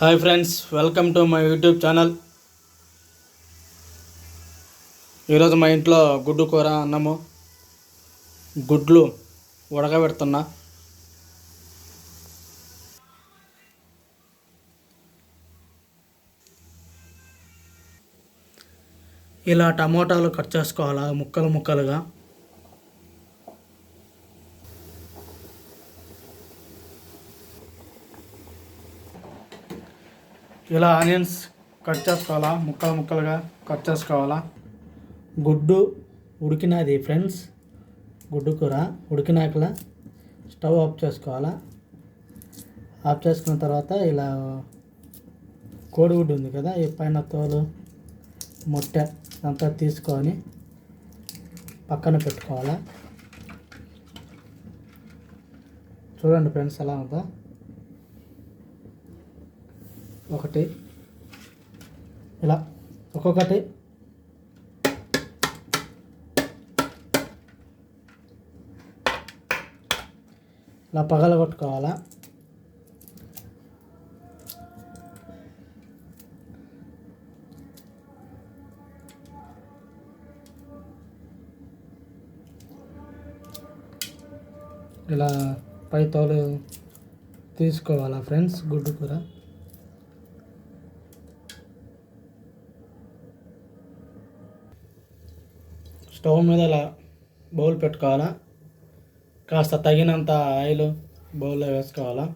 Hi friends welcome to my YouTube channel. ఈరోజు మా ఇంట్లో గుడ్డు కూర అన్నము గుడ్లు ఉడకబెడుతున్నా. ఇలా టమోటాలు కట్ చేసుకోవాలా ముక్కలు ముక్కలుగా. ఇలా ఆనియన్స్ కట్ చేసుకోవాలా? ముక్కలు ముక్కలుగా కట్ చేసుకోవాలా? గుడ్డు ఉడికినది ఫ్రెండ్స్. గుడ్డు కూర ఉడికినాకలా స్టవ్ ఆఫ్ చేసుకోవాలా. ఆఫ్ చేసుకున్న తర్వాత ఇలా కోడిగుడ్డు ఉంది కదా ఈ పైన తోలు మొట్ట అంతా తీసుకొని పక్కన పెట్టుకోవాలా. చూడండి ఫ్రెండ్స్ ఎలా ఉందో. ఒకటి. ఇలా. ఒక్కొక్కటి. ఇలా పగల కొట్టుకోవాలా ఇలా పై తోలు తీసుకోవాలా ఫ్రెండ్స్? గుడ్డు కూర. స్టవ్ మీద ఇలా బౌల్ పెట్టుకోవాలా. కాస్త తగినంత ఆయిల్ బౌల్లో వేసుకోవాలా.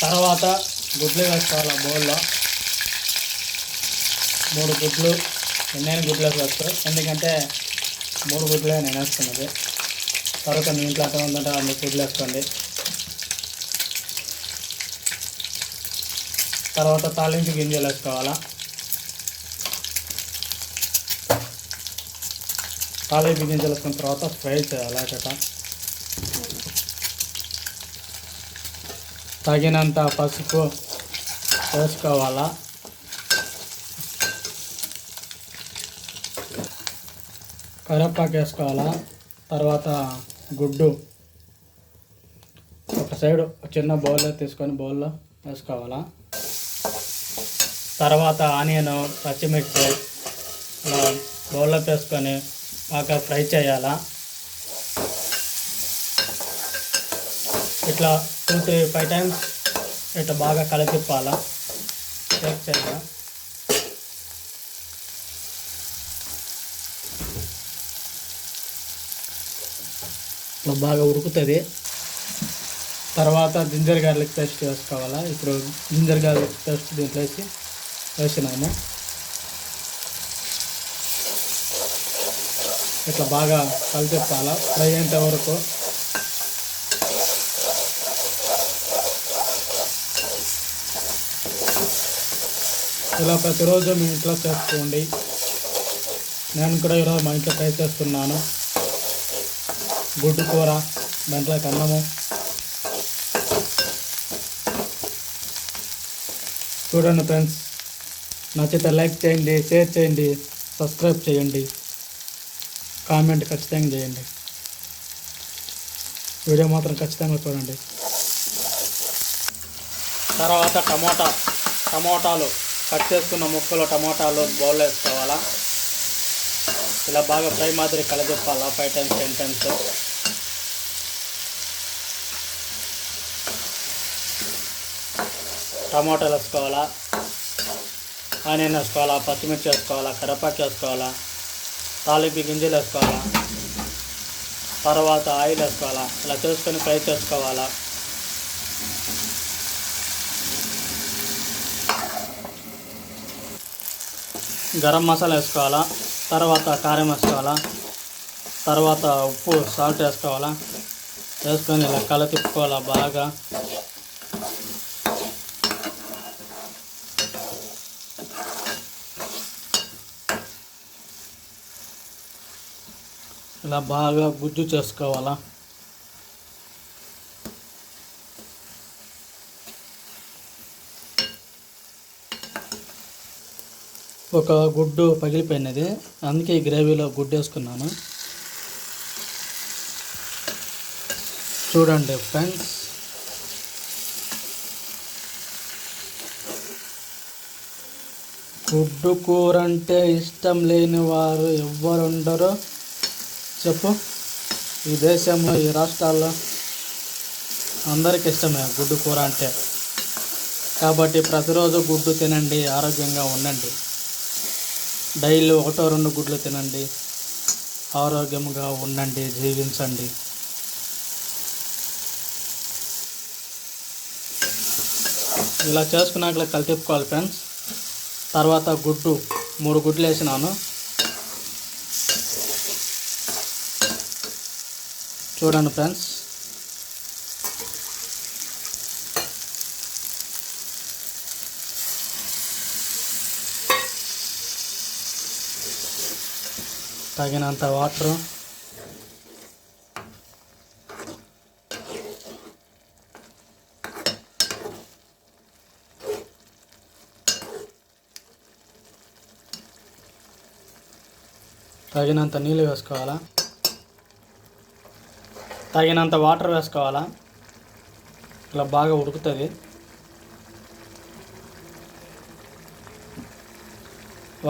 తర్వాత గుడ్లు వేసుకోవాలి బౌల్లో. మూడు గుడ్లు ఎన్నైనా గుడ్లు వేసుకోవచ్చు. ఎందుకంటే మూడు గుడ్లే నేను వేస్తున్నది తర్వాత మీ ఇంట్లో అక్కడ ఉందంటే అన్ని గుడ్లు వేసుకోండి. తర్వాత తాలింపు గింజలు వేసుకోవాలా. తాలింపు గింజలు వేసుకున్న తర్వాత ఫ్రై చేయాలి అక్కడ. తగినంత పసుపు వేసుకోవాలా. కరివేపాకు వేసుకోవాలా. తర్వాత గుడ్డు ఒక సైడ్ చిన్న బౌల్లో తీసుకొని బౌల్లో వేసుకోవాలా. తర్వాత ఆనియన్ పచ్చిమిర్చి ఇలా బౌల్లో వేసుకొని బాగా ఫ్రై చేయాలా. ఇట్లా టూ త్రీ ఫైవ్ టైమ్స్ ఇట్లా బాగా కలిపిప్పాలా. చెక్ చేయాలా. ఇట్లా బాగా ఉడుకుతుంది. తర్వాత జింజర్ గార్లిక్ పేస్ట్ వేసుకోవాలా. ఇప్పుడు జింజర్ గార్లిక్ పేస్ట్ దీంట్లో వేసి వేసినాము ఇట్లా బాగా కలిపెట్టాల ఫ్రై అయ్యేంత వరకు. ఇలా ప్రతిరోజు మీ ఇంట్లో చేసుకోండి. నేను కూడా ఈరోజు మా ఇంట్లో ట్రై చేస్తున్నాను. గుడ్డు కూర దాంట్లో అన్నము. చూడండి ఫ్రెండ్స్. నచ్చితే లైక్ చేయండి షేర్ చేయండి సబ్స్క్రైబ్ చేయండి కామెంట్ ఖచ్చితంగా చేయండి. వీడియో మాత్రం ఖచ్చితంగా చూడండి. తర్వాత టమోటా టమోటాలు కట్ చేసుకున్న ముక్కలు టమోటాలు బౌల్ వేసుకోవాలా? ఇలా బాగా ఫ్రై మాదిరి కలజెప్పాలా? Five times ten times. టమాటాలు వేసుకోవాలా? ఆనియన్ వేసుకోవాలా పచ్చిమిర్చి వేసుకోవాలా కరివేపాకు వేసుకోవాలా తాలింపు గింజలు వేసుకోవాలా తర్వాత ఆయిల్ వేసుకోవాలా ఇలా చేసుకొని ఫ్రై చేసుకోవాలా. గరం మసాలా వేసుకోవాలా తర్వాత కారం వేసుకోవాలా తర్వాత ఉప్పు సాల్ట్ వేసుకోవాలా వేసుకొని ఇలా కల తిప్పుకోవాలా బాగా. ఇలా బాగా గుజ్జు చేసుకోవాలా? ఒక గుడ్డు పగిలిపోయినది. అందుకే ఈ గ్రేవీలో గుడ్డు వేసుకున్నాను. చూడండి ఫ్రెండ్స్. గుడ్డు కూర అంటే ఇష్టం లేని వారు ఎవరుండరో చెప్పు. ఈ దేశంలో ఈ రాష్ట్రాల్లో అందరికి ఇష్టమే గుడ్డు కూర అంటే. కాబట్టి ప్రతిరోజు గుడ్డు తినండి ఆరోగ్యంగా ఉండండి. డైలీ ఒకటో రెండు గుడ్లు తినండి ఆరోగ్యంగా ఉండండి జీవించండి. ఇలా చేసుకున్నాక కలిపిపుకోవాలి ఫ్రెండ్స్ తర్వాత గుడ్డు మూడు గుడ్లు వేసినాను. చూడండి ఫ్రెండ్స్. తగినంత వాటరు. తగినంత నీళ్ళు వేసుకోవాలా? తగినంత వాటర్ వేసుకోవాలా? ఇలా బాగా ఉడుకుతుంది.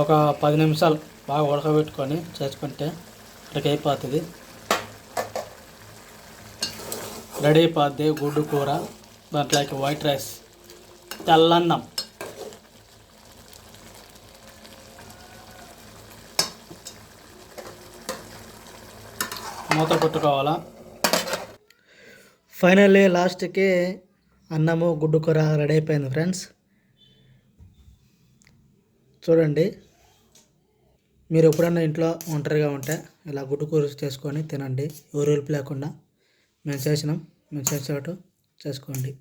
ఒక పది నిమిషాలు బాగా ఉడకబెట్టుకొని చేసుకుంటే ఇక్కడికి అయిపోతుంది. రెడీ అయిపోద్ది గుడ్డు కూర దాంట్లోకి వైట్ రైస్ తెల్లన్నం. మూత పెట్టుకోవాలా ఫైనల్లీ లాస్ట్కి అన్నము గుడ్డు కూర రెడీ అయిపోయింది ఫ్రెండ్స్. చూడండి. మీరు ఎప్పుడన్నా ఇంట్లో ఒంటరిగా ఉంటే ఇలా గుడ్డు కూర చేసుకొని తినండి. ఊరేల్పు లేకుండా మేము చేసినాం. మేము చేసేటట్టు చేసుకోండి.